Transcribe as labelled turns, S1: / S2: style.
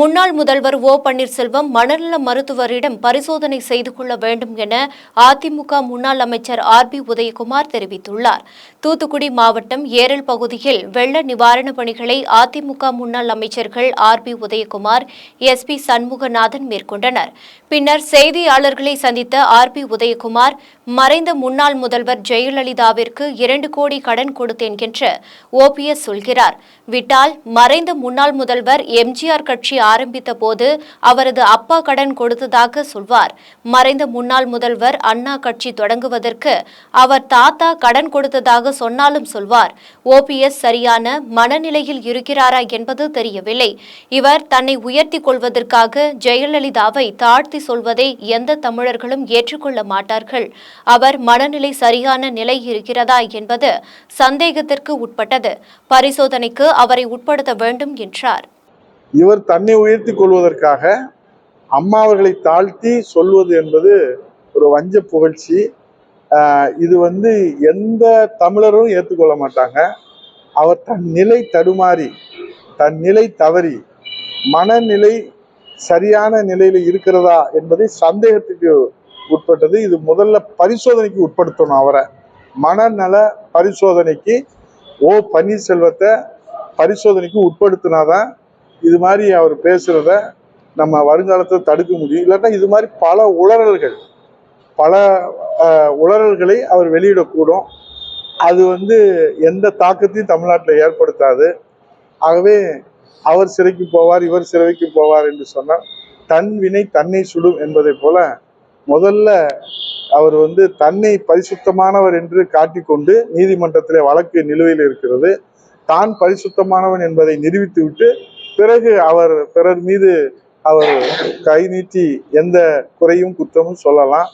S1: முன்னாள் முதல்வர் ஓ பன்னீர்செல்வம் மனநல மருத்துவரிடம் பரிசோதனை செய்து கொள்ள வேண்டும் என அதிமுக முன்னாள் அமைச்சர் ஆர் பி உதயகுமார் தெரிவித்துள்ளார். தூத்துக்குடி மாவட்டம் ஏரல் பகுதியில் வெள்ள நிவாரணப் பணிகளை அதிமுக முன்னாள் அமைச்சர்கள் R B Udhayakumar S P Shanmuganathan மேற்கொண்டனர். பின்னர் செய்தியாளர்களை சந்தித்த ஆர் பி உதயகுமார் மறைந்த முன்னாள் முதல்வர் ஜெயலலிதாவிற்கு இரண்டு கோடி கடன் கொடுத்தேன் என்று ஓபிஎஸ் சொல்கிறார். விட்டால் மறைந்த முன்னாள் முதல்வர் எம்ஜிஆர் கட்சி ஆரம்பித்த போது அவரது அப்பா கடன் கொடுத்ததாக சொல்வார். மறைந்த முன்னாள் முதல்வர் அண்ணா கட்சி தொடங்குவதற்கு அவர் தாத்தா கடன் கொடுத்ததாக சொன்னாலும் சொல்வார். ஓபிஎஸ் சரியான மனநிலையில் இருக்கிறாரா என்பது தெரியவில்லை. இவர் தன்னை உயர்த்தி கொள்வதற்காக ஜெயலலிதாவை தாழ்த்தி சொல்வதை எந்த தமிழர்களும் ஏற்றுக்கொள்ள மாட்டார்கள். அவர் மனநிலை சரியான நிலை இருக்கிறதா என்பது சந்தேகத்திற்கு உட்பட்டது. பரிசோதனைக்கு அவரை உட்படுத்த வேண்டும் என்றார்.
S2: இவர் தன்னை உயர்த்தி கொள்வதற்காக அம்மா அவர்களை தாழ்த்தி சொல்வது என்பது ஒரு வஞ்ச புகழ்ச்சி. இது வந்து எந்த தமிழரும் ஏற்றுக்கொள்ள மாட்டாங்க. அவர் தன் நிலை தடுமாறி தன் நிலை தவறி மனநிலை சரியான நிலையில இருக்கிறதா என்பதை சந்தேகத்துக்கு உட்பட்டது. இது முதல்ல பரிசோதனைக்கு உட்படுத்தணும் அவரை. மனநல பரிசோதனைக்கு ஓ பன்னீர்செல்வத்தை பரிசோதனைக்கு உட்படுத்தினாதான் இது மாதிரி அவர் பேசுகிறத நம்ம வருங்காலத்தில் தடுக்க முடியும். இல்லாட்டா இது மாதிரி பல உளறல்கள் பல உளறல்களை அவர் வெளியிடக்கூடும். அது வந்து எந்த தாக்கத்தையும் தமிழ்நாட்டில் ஏற்படுத்தாது. ஆகவே அவர் சிறைக்கு போவார் இவர் சிறைக்கு போவார் என்று சொன்னால் தன் வினை தன்னை சுடும் என்பதை போல முதல்ல அவர் வந்து தன்னை பரிசுத்தமானவர் என்று காட்டிக்கொண்டு நீதிமன்றத்திலே வழக்கு நிலுவையில் இருக்கிறது. தான் பரிசுத்தமானவன் என்பதை நிரூபித்துவிட்டு பிறகு அவர் பிறர் மீது அவர் கை நீட்டி எந்த குறையும் குற்றமும் சொல்லலாம்.